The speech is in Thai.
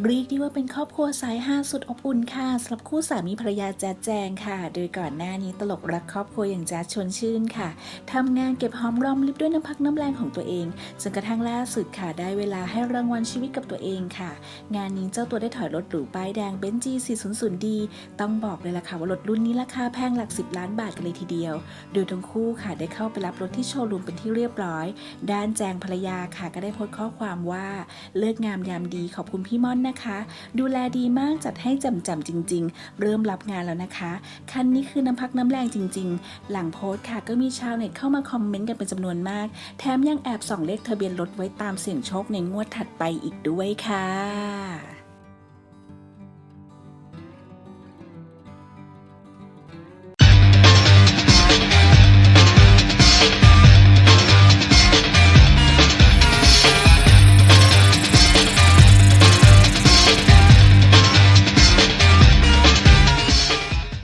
green ที่ว่าเป็นครอบครัวสายห้าสุดอบอุ่นค่ะสำหรับคู่สามีภรรยาแจ๊ดแจงค่ะ โดยก่อนหน้านี้ตลกรักครอบครัวอย่างแจ๊ดชวนชื่นค่ะทำงานเก็บหอมรอมริบด้วยน้ำพักน้ำแรงของตัวเองจนกระทั่งล่าสุดค่ะได้เวลาให้รางวัลชีวิตกับตัวเองค่ะ งานนี้เจ้าตัวได้ถอยรถหรูป้ายแดงเบนจี 400 d ต้องบอกเลยล่ะค่ะว่ารถรุ่นนี้ราคาแพงหลัก 10 ล้านบาทกันเลยทีเดียว โดยทั้งคู่ค่ะได้เข้าไปรับรถที่โชว์รูมเป็นที่เรียบร้อย ด้านแจงภรรยาค่ะก็ได้โพสต์ข้อความว่าเลิกงามยามดีขอบคุณพี่ม่อนนะคะดูแลดีมากจัดให้จำจำๆจริง ๆ เริ่มรับงานแล้วนะคะ คันนี้คือน้ำพักน้ำแรงจริง ๆ หลังโพสต์ค่ะก็มีชาวเน็ตเข้ามาคอมเมนต์กันเป็นจำนวนมาก แถมยังแอบส่องเลขทะเบียนรถไว้ตามเสี่ยงโชคในงวดถัดไปอีกด้วยค่ะ